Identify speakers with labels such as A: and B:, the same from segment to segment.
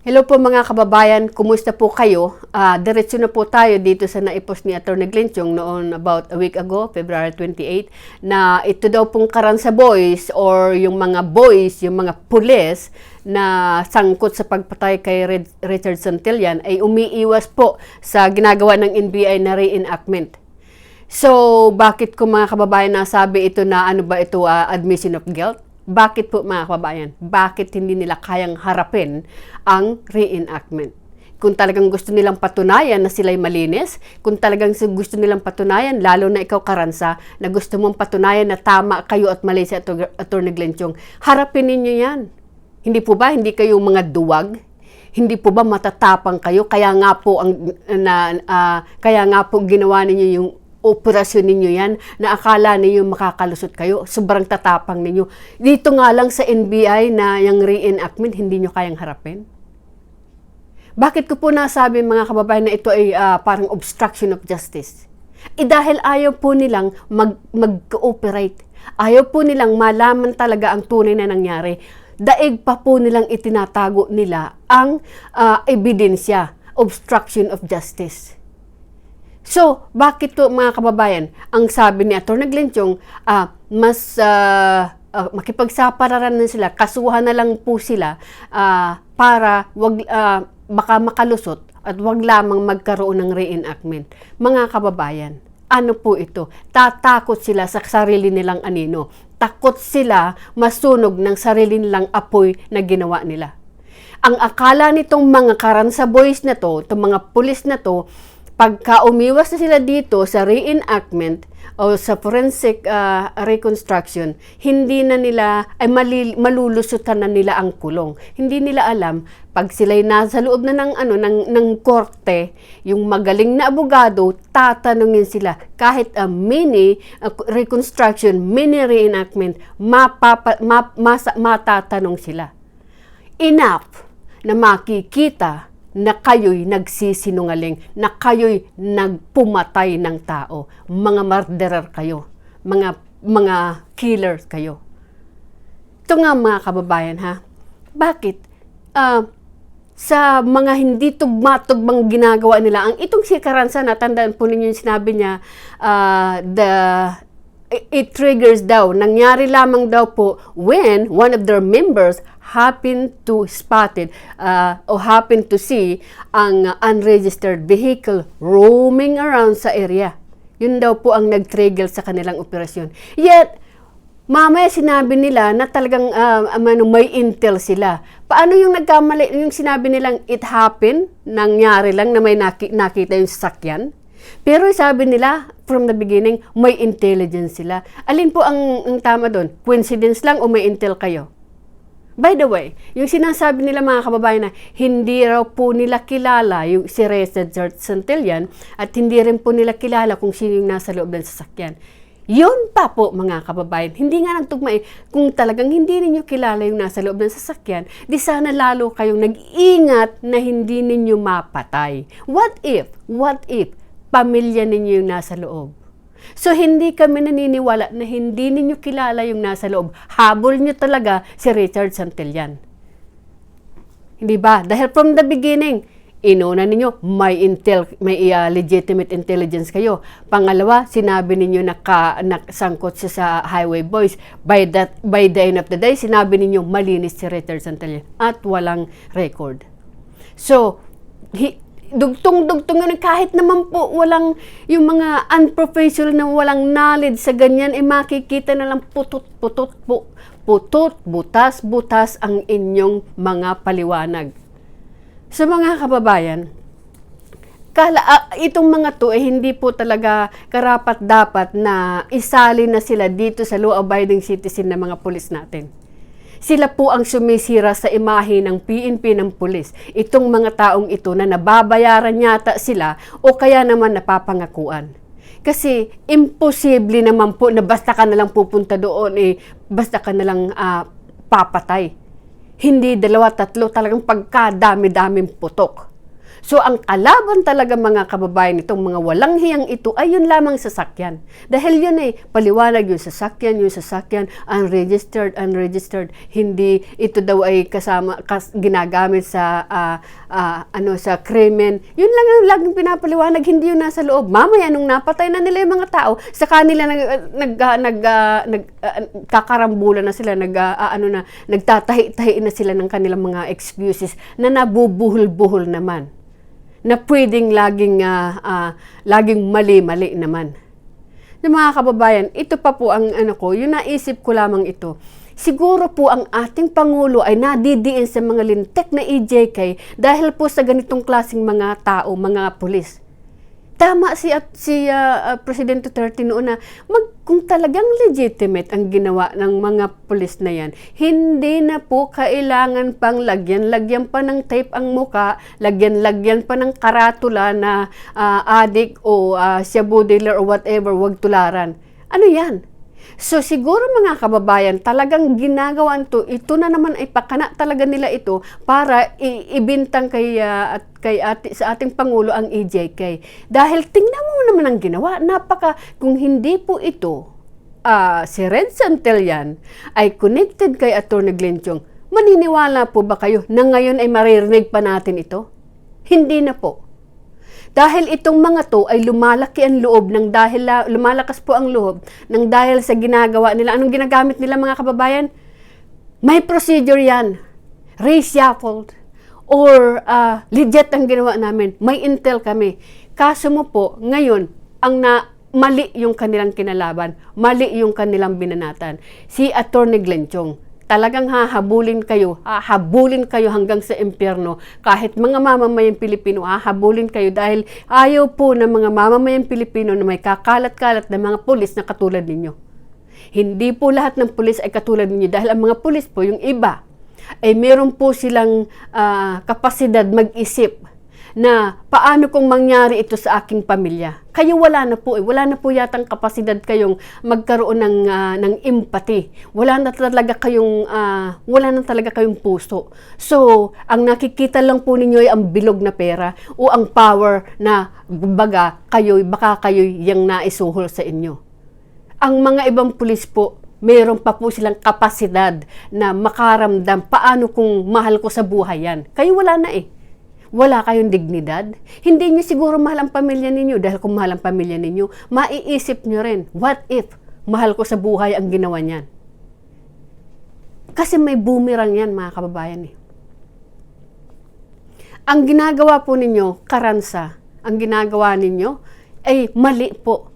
A: Hello po mga kababayan, kumusta po kayo? Ah, diretso na po tayo dito sa naipos ni Atty. Glenchong noon about a week ago, February 28, na ito daw pong karansa boys or yung mga boys, yung mga pulis na sangkot sa pagpatay kay Red- Richard Santillan ay umiiwas po sa ginagawa ng NBI na reenactment. So, bakit ko mga kababayan nasabi ito na ano ba ito ah, admission of guilt? Bakit po mga kababayan? Bakit hindi nila kayang harapin ang reenactment? Kung talagang gusto nilang patunayan na sila'y malinis, kung talagang gusto nilang patunayan, lalo na ikaw karansa, na gusto mong patunayan na tama kayo at mali si Atty. Glenchong, harapin ninyo yan. Hindi po ba? Hindi kayo mga duwag? Hindi po ba matatapang kayo? Kaya nga po ang na ah, kaya nga po ginawa ninyo yung operasyon ninyo yan na akala ninyo makakalusot kayo. Sobrang tatapang ninyo. Dito nga lang sa NBI na yung reenactment, hindi nyo kayang harapin. Bakit ko po nasabi mga kababayan na ito ay ah, parang obstruction of justice? Eh dahil ayaw po nilang mag, mag-cooperate. Ayaw po nilang malaman talaga ang tunay na nangyari. Daig pa po nilang itinatago nila ang ah, ebidensya, obstruction of justice. So, bakit to mga kababayan? Ang sabi ni Atty. Glenchong, ah, mas ah, ah, makipagsapararan na sila, kasuhan na lang po sila ah, para wag ah, baka makalusot at wag lamang magkaroon ng reenactment. Mga kababayan, ano po ito? Tatakot sila sa sarili nilang anino. Takot sila masunog ng sarili nilang apoy na ginawa nila. Ang akala nitong mga karansa boys na to, itong mga pulis na to, pagka umiwas na sila dito sa reenactment o sa forensic ah, reconstruction, hindi na nila, ay mali, malulusutan na nila ang kulong. Hindi nila alam, pag sila'y nasa loob na ng, ano, ng, ng korte, yung magaling na abogado, tatanungin sila. Kahit a mini ah, reconstruction, mini reenactment, mapapa, map, masa, matatanong sila enough na makikita na kayo'y nagsisinungaling, na kayo'y nagpumatay ng tao. Mga murderer kayo. Mga, mga killer kayo. Ito nga mga kababayan ha. Bakit? Ah, sa mga hindi tugma-tugbang ginagawa nila, ang itong si Karansa, natandaan po ninyo yung sinabi niya, ah, the it triggers daw. Nangyari lamang daw po when one of their members happened to spotted uh, o happened to see ang unregistered vehicle roaming around sa area. Yun daw po ang nag-trigger sa kanilang operasyon. Yet, mamaya sinabi nila na talagang uh, ano, may intel sila. Paano yung nagkamali, yung sinabi nilang it happened, nangyari lang na may naki- nakita yung sasakyan? Pero sabi nila, from the beginning, may intelligence sila. Alin po ang, ang tama doon? Coincidence lang o may intel kayo? By the way, yung sinasabi nila mga kababayan na hindi raw po nila kilala yung si Reza Santillan at hindi rin po nila kilala kung sino yung nasa loob ng sasakyan. Yun pa po mga kababayan, hindi nga nagtugma eh. Kung talagang hindi ninyo kilala yung nasa loob ng sasakyan, di sana lalo kayong nag-ingat na hindi ninyo mapatay. What if, what if, pamilya ninyo yung nasa loob? So, hindi kami naniniwala na hindi ninyo kilala yung nasa loob. Habol nyo talaga si Richard Santillan. Hindi ba? Dahil from the beginning, inuna ninyo, may intel, may uh, legitimate intelligence kayo. Pangalawa, sinabi ninyo na ka, nakasangkot siya sa highway boys. By that by the end of the day, sinabi ninyo malinis si Richard Santillan at walang record. So, hi, dugtong-dugtong yun, kahit naman po walang, yung mga unprofessional na walang knowledge sa ganyan, eh makikita na lang putot-putot po, putot, butas-butas ang inyong mga paliwanag. Sa mga kababayan, kala, ah, itong mga to eh hindi po talaga karapat dapat na isali na sila dito sa law-abiding citizen ng mga pulis natin. Sila po ang sumisira sa imahe ng PNP ng pulis. Itong mga taong ito na nababayaran yata sila o kaya naman napapangakuan. Kasi imposible naman po na basta ka na lang pupunta doon eh basta ka na lang ah, papatay. Hindi dalawa, tatlo, talagang pagkadami-daming putok. So ang kalaban talaga mga kababayan itong mga walang hiyang ito ay yun lamang sasakyan. Dahil yun ay paliwanag yung sasakyan, yung sasakyan, unregistered, unregistered. Hindi ito daw ay kasama kas, ginagamit sa ah, ah, ano sa krimen. Yun lang ang laging pinapaliwanag, hindi yun nasa loob. Mamaya nung napatay na nila yung mga tao, sa kanila nag nag ah, nag, ah, nag ah, kakarambulan na sila, nag ah, ano na, nagtatahi-tahi na sila ng kanilang mga excuses na nabubuhol-buhol naman na pwedeng laging ah, ah, laging mali-mali naman. Yung mga kababayan, ito pa po ang ano ko, yung naisip ko lamang ito. Siguro po ang ating Pangulo ay nadidiin sa mga lintek na EJK dahil po sa ganitong klaseng mga tao, mga pulis. Tama si at si ah, ah, Presidente Duterte noon na mag, kung talagang legitimate ang ginawa ng mga pulis na yan, hindi na po kailangan pang lagyan-lagyan pa ng tape ang muka, lagyan-lagyan pa ng karatula na ah, adik o uh, shabu dealer o whatever, wag tularan. Ano yan? So siguro mga kababayan, talagang ginagawan to, ito na naman ay pakana talaga nila ito para ibintang kay, ah, at kay ati, sa ating Pangulo ang EJK. Dahil tingnan mo naman ang ginawa, napaka, kung hindi po ito, ah, si Red Santillan ay connected kay Atty. Glenchong, maniniwala po ba kayo na ngayon ay maririnig pa natin ito? Hindi na po. Dahil itong mga to ay lumalaki ang loob ng dahil la- lumalakas po ang loob ng dahil sa ginagawa nila. Anong ginagamit nila mga kababayan? May procedure yan. Reshuffled. Or ah, legit ang ginawa namin. May intel kami. Kaso mo po, ngayon, ang na mali yung kanilang kinalaban, mali yung kanilang binanatan. Si Attorney Glenchong, talagang hahabulin kayo, hahabulin kayo hanggang sa impyerno. Kahit mga mamamayang Pilipino, hahabulin kayo dahil ayaw po ng mga mamamayang Pilipino na may kakalat-kalat na mga pulis na katulad ninyo. Hindi po lahat ng pulis ay katulad ninyo dahil ang mga pulis po, yung iba, ay meron po silang ah, kapasidad mag-isip na paano kung mangyari ito sa aking pamilya. Kayo wala na po eh. Wala na po yatang kapasidad kayong magkaroon ng, ah, ng empathy. Wala na talaga kayong, ah, wala na talaga kayong puso. So, ang nakikita lang po ninyo ay ang bilog na pera o ang power na baga kayo, baka kayo yung naisuhol sa inyo. Ang mga ibang pulis po, meron pa po silang kapasidad na makaramdam paano kung mahal ko sa buhay yan. Kayo wala na eh. Wala kayong dignidad. Hindi niyo siguro mahal ang pamilya ninyo dahil kung mahal ang pamilya ninyo, maiisip niyo rin, what if mahal ko sa buhay ang ginawa niyan? Kasi may boomerang yan mga kababayan eh. Ang ginagawa po ninyo, karansa, ang ginagawa ninyo ay mali po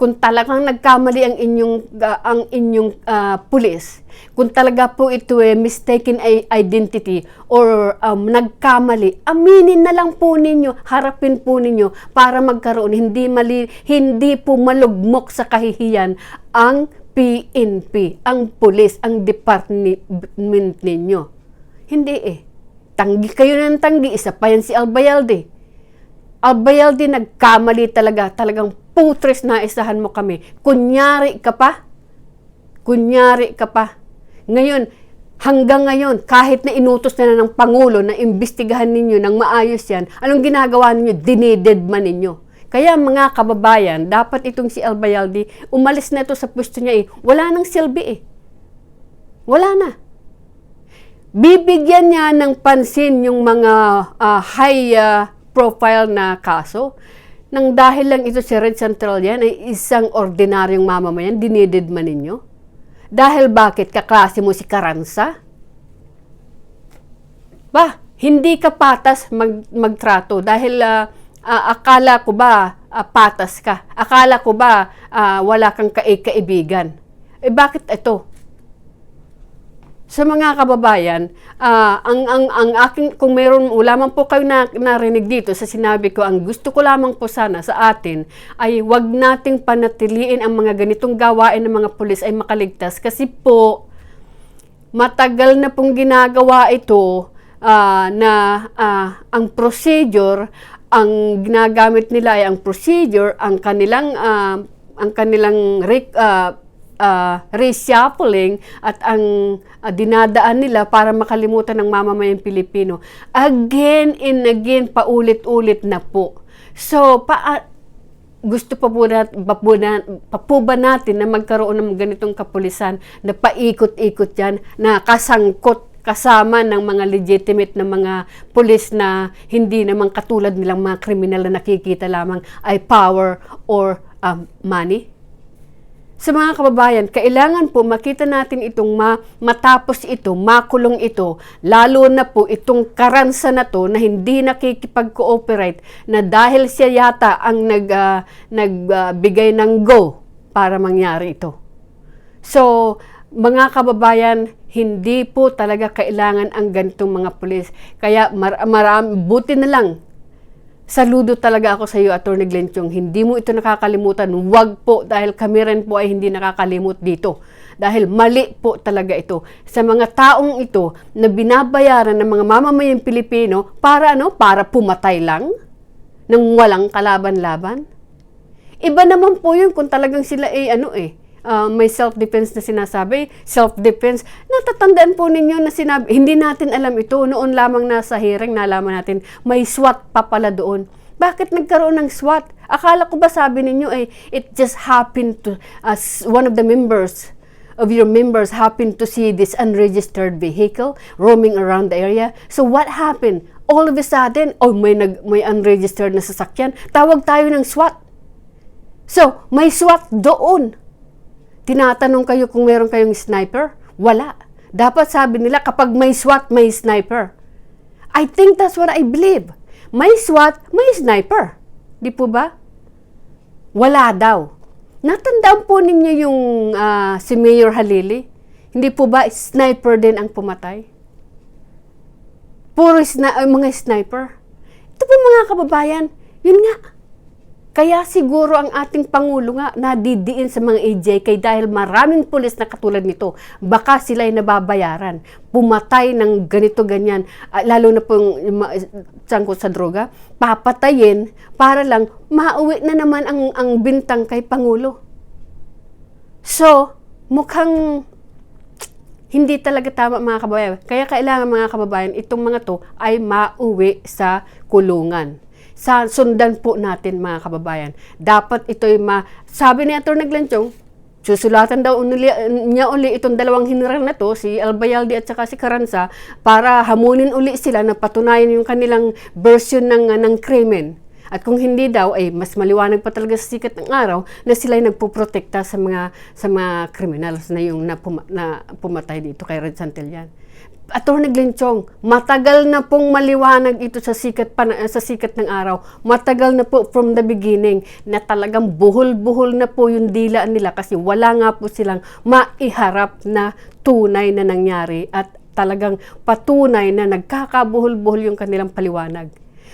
A: kung talagang nagkamali ang inyong ah, ang inyong ah, pulis, kung talaga po ito ay mistaken i- identity or um, nagkamali, aminin na lang po ninyo, harapin po ninyo para magkaroon hindi mali hindi po malugmok sa kahihiyan ang PNP, ang pulis, ang department ninyo. Hindi eh. Tanggi kayo ng tanggi, isa pa yan si Albayalde. Albayalde nagkamali talaga, talagang putres na isahan mo kami. Kunyari ka pa, kunyari ka pa. Ngayon, hanggang ngayon, kahit na inutos na, na ng Pangulo na imbestigahan ninyo ng maayos yan, anong ginagawa ninyo? Dinededman ninyo. Kaya mga kababayan, dapat itong si Albayalde, umalis na ito sa pwesto niya eh. Wala nang silbi eh. Wala na bibigyan niya ng pansin yung mga ah, high ah, profile na kaso. Nang dahil lang ito si Red Central yan ay isang ordinaryong mamamayan, dinididman ninyo. Dahil bakit kaklase mo si Karansa? Ba, hindi ka patas mag, magtrato dahil ah, ah, akala ko ba ah, patas ka? Akala ko ba ah, wala kang kaibigan? Eh bakit ito? Sa mga kababayan, ah, ang, ang, ang aking, kung meron, wala man po kayo na, narinig dito sa sinabi ko, ang gusto ko lamang po sana sa atin ay wag nating panatiliin ang mga ganitong gawain ng mga pulis ay makaligtas. Kasi po, matagal na pong ginagawa ito ah, na ah, ang procedure, ang ginagamit nila ay ang procedure, ang kanilang, ah, ang kanilang ah, uh, reshuffling at ang uh, dinadaan nila para makalimutan ng mamamayang Pilipino. Again and again, paulit-ulit na po. So, pa, gusto pa po, nat, pa, po na, pa po ba natin na magkaroon ng ganitong kapulisan na paikot-ikot yan, na kasangkot kasama ng mga legitimate na mga pulis na hindi naman katulad nilang mga kriminal na nakikita lamang ay power or um, money? Sa mga kababayan, kailangan po makita natin itong ma- matapos ito, makulong ito, lalo na po itong karansa na to na hindi nakikipag-cooperate na dahil siya yata ang nag, ah, nagbigay ng go para mangyari ito. So, mga kababayan, hindi po talaga kailangan ang ganitong mga pulis. Kaya mar- marami, buti na lang Saludo talaga ako sa iyo, Atty. Glenchong. Hindi mo ito nakakalimutan. Huwag po dahil kami rin po ay hindi nakakalimot dito. Dahil mali po talaga ito. Sa mga taong ito na binabayaran ng mga mamamayang Pilipino para ano? Para pumatay lang? Nang walang kalaban-laban? Iba naman po yun kung talagang sila ay ano eh, uh, may self-defense na sinasabi, self-defense. Natatandaan po ninyo na sinabi, hindi natin alam ito. Noon lamang nasa hearing, nalaman natin, may SWAT pa pala doon. Bakit nagkaroon ng SWAT? Akala ko ba sabi ninyo ay it just happened to as one of the members of your members happened to see this unregistered vehicle roaming around the area. So what happened? All of a sudden, oh may nag may unregistered na sasakyan. Tawag tayo ng SWAT. So, may SWAT doon. Tinatanong kayo kung meron kayong sniper? Wala. Dapat sabi nila kapag may SWAT, may sniper. I think that's what I believe. May SWAT, may sniper. Di po ba? Wala daw. Natandaan po ninyo yung ah, si Mayor Halili? Hindi po ba sniper din ang pumatay? Puro sna- mga sniper. Ito po mga kababayan, yun nga, kaya siguro ang ating Pangulo nga nadidiin sa mga AJK dahil maraming pulis na katulad nito. Baka sila ay nababayaran. Pumatay ng ganito ganyan, ah, lalo na pong sangkot sa droga, papatayin para lang mauwi na naman ang, ang bintang kay Pangulo. So, mukhang hindi talaga tama mga kababayan. Kaya kailangan mga kababayan, itong mga to ay mauwi sa kulungan sa sundan po natin mga kababayan. Dapat ito'y ma... Sabi ni Atty. Glenchong, susulatan daw uli, niya uli itong dalawang hinirang na to, si Albayalde at saka si Caranza, para hamunin uli sila na patunayan yung kanilang version ng, ng krimen. At kung hindi daw, ay mas maliwanag pa talaga sa sikat ng araw na sila ay nagpuprotekta sa mga sa mga criminals na yung na, puma, na pumatay dito kay Red Santillan. Attorney Glenchong, matagal na pong maliwanag ito sa sikat pa, sa sikat ng araw. Matagal na po from the beginning na talagang buhol-buhol na po yung dila nila kasi wala nga po silang maiharap na tunay na nangyari at talagang patunay na nagkakabuhol-buhol yung kanilang paliwanag.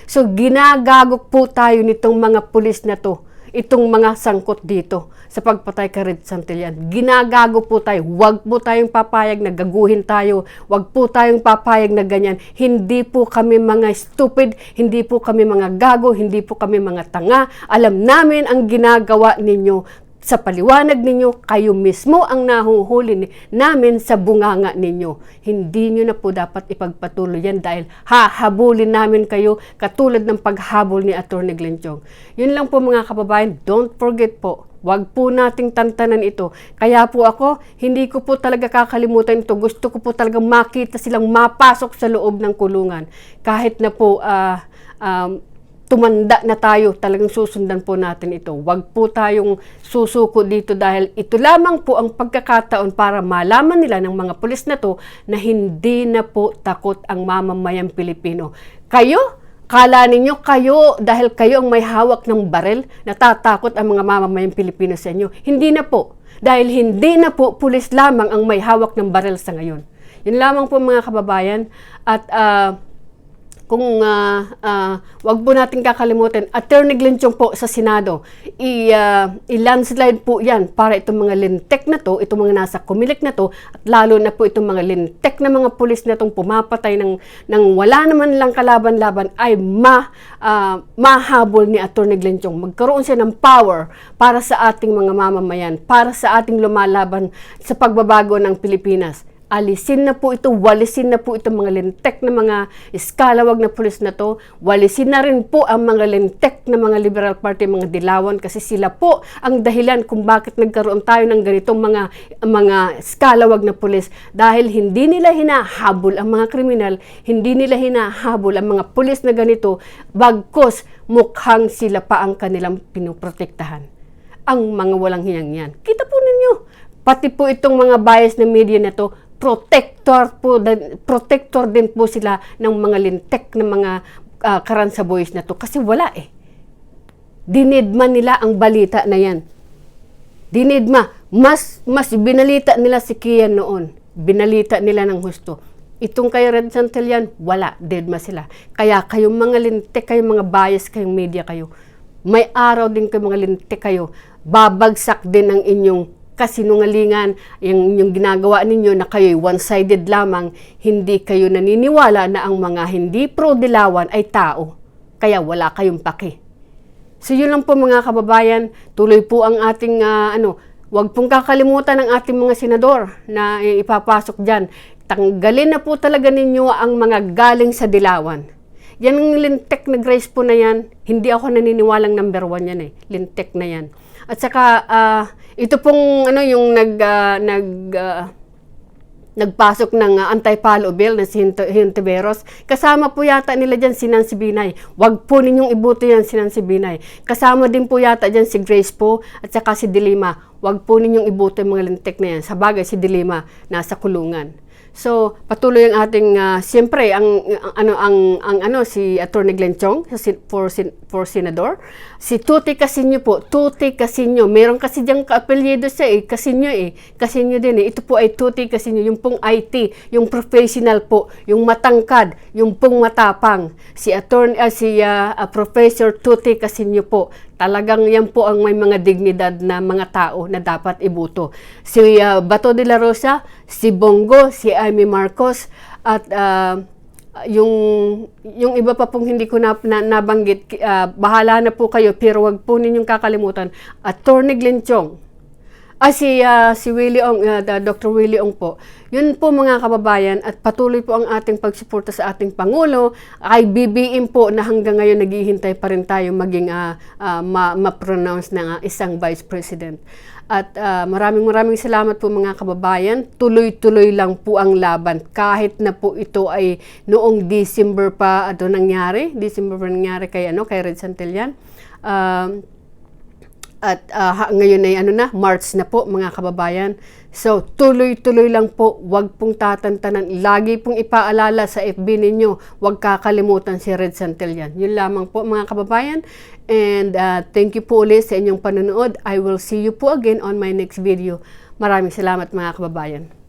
A: So ginagagok po tayo nitong mga pulis na to itong mga sangkot dito sa pagpatay kay Red Santillan. Ginagago po tayo. Huwag po tayong papayag na gaguhin tayo. Huwag po tayong papayag na ganyan. Hindi po kami mga stupid. Hindi po kami mga gago. Hindi po kami mga tanga. Alam namin ang ginagawa ninyo sa paliwanag ninyo, kayo mismo ang nahuhuli namin sa bunganga ninyo. Hindi nyo na po dapat ipagpatuloy yan dahil hahabulin namin kayo katulad ng paghabol ni Atty. Glenchong. Yun lang po mga kababayan, don't forget po, Huwag po nating tantanan ito. Kaya po ako, hindi ko po talaga kakalimutan ito. Gusto ko po talaga makita silang mapasok sa loob ng kulungan. Kahit na po ah, um, tumanda na tayo, talagang susundan po natin ito. Huwag po tayong susuko dito dahil ito lamang po ang pagkakataon para malaman nila ng mga pulis na to na hindi na po takot ang mamamayang Pilipino. Kayo, Kala ninyo kayo, dahil kayo ang may hawak ng barel, natatakot ang mga mamamayang Pilipino sa inyo. Hindi na po. Dahil hindi na po pulis lamang ang may hawak ng barel sa ngayon. Yun lamang po mga kababayan. At uh, kung ah, ah, wag po natin kakalimutan, Attorney Glenchong po sa Senado, i, ah, i-landslide po yan para itong mga lintek na to, itong mga nasa kumilik na to, at lalo na po itong mga lintek na mga pulis na itong pumapatay ng, ng wala naman lang kalaban-laban ay ma, ah, mahabol ni Attorney Glenchong. Magkaroon siya ng power para sa ating mga mamamayan, para sa ating lumalaban sa pagbabago ng Pilipinas alisin na po ito, walisin na po itong mga lintek na mga iskalawag na pulis na to, walisin na rin po ang mga lintek na mga Liberal Party, mga dilawan, kasi sila po ang dahilan kung bakit nagkaroon tayo ng ganitong mga, mga iskalawag na pulis. Dahil hindi nila hinahabol ang mga kriminal, hindi nila hinahabol ang mga pulis na ganito, bagkos mukhang sila pa ang kanilang pinoprotektahan. Ang mga walang hiyang yan. Kita po ninyo, pati po itong mga bias na media na to, protector po protector din po sila ng mga lintek ng mga uh, karansa boys na to kasi wala eh. Dinidma nila ang balita na yan. Dinidma. Mas, mas binalita nila si Kian noon. Binalita nila ng husto. Itong kay Red Santillan, wala. Deadma sila. Kaya kayong mga lintek, kayong mga bias, kayong media kayo, may araw din kayo mga lintik kayo, babagsak din ang inyong kasinungalingan, yung, yung ginagawa ninyo na kayo'y one-sided lamang, hindi kayo naniniwala na ang mga hindi pro-dilawan ay tao. Kaya wala kayong paki. So yun lang po mga kababayan, tuloy po ang ating ah, ano, wag pong kakalimutan ng ating mga senador na ipapasok diyan. Tanggalin na po talaga ninyo ang mga galing sa dilawan. Yan ang lintek na grace po na yan. Hindi ako naniniwalang number one yan eh. Lintek na yan. At saka, ah, ito pong ano yung nag, ah, nag, ah, nagpasok ng uh, anti-palo bill na si Hintiveros. Kasama po yata nila dyan si Nancy Binay. Huwag po ninyong ibuto yan si Nancy Binay. Kasama din po yata dyan si Grace po at saka si Dilima. Huwag po ninyong ibuto yung mga lintek na yan. Sa bagay, si Dilima nasa kulungan. So, patuloy ang ating uh, siyempre ang, ang ano ang ang ano si Attorney Glenn Chong for for senador. Si Tuti Casinyo po, Tuti Casinyo. Meron kasi diyang kaapelyido siya eh, Casinyo eh. Casinyo din eh. Ito po ay Tuti Casinyo, yung pong IT, yung professional po, yung matangkad, yung pong matapang. Si Attorney uh, si uh, uh, Professor Tuti Casinyo po. Talagang yan po ang may mga dignidad na mga tao na dapat ibuto. Si uh, Bato de la Rosa, si Bongo, si Amy Marcos, at uh, yung yung iba pa pong hindi ko na, na nabanggit, uh, bahala na po kayo pero wag po ninyong kakalimutan. Attorney Glenn Chong, Ah, si, ah, si Willie Ong, ah, da- Dr. Willie Ong po. Yun po mga kababayan at patuloy po ang ating pagsuporta sa ating Pangulo. Ay BBM po na hanggang ngayon naghihintay pa rin tayo maging ah, ah, ma- ma-pronounce ng ah, isang Vice President. At ah, maraming maraming salamat po mga kababayan. Tuloy-tuloy lang po ang laban. Kahit na po ito ay noong December pa ito nangyari. December pa nangyari kay, ano, kay Red Santillan. Um, at ha- ngayon ay ano na, March na po mga kababayan. So tuloy-tuloy lang po, wag pong tatantanan. Lagi pong ipaalala sa FB ninyo, wag kakalimutan si Red Santillan. Yun lamang po mga kababayan. And ah, thank you po ulit sa inyong panonood. I will see you po again on my next video. Maraming salamat mga kababayan.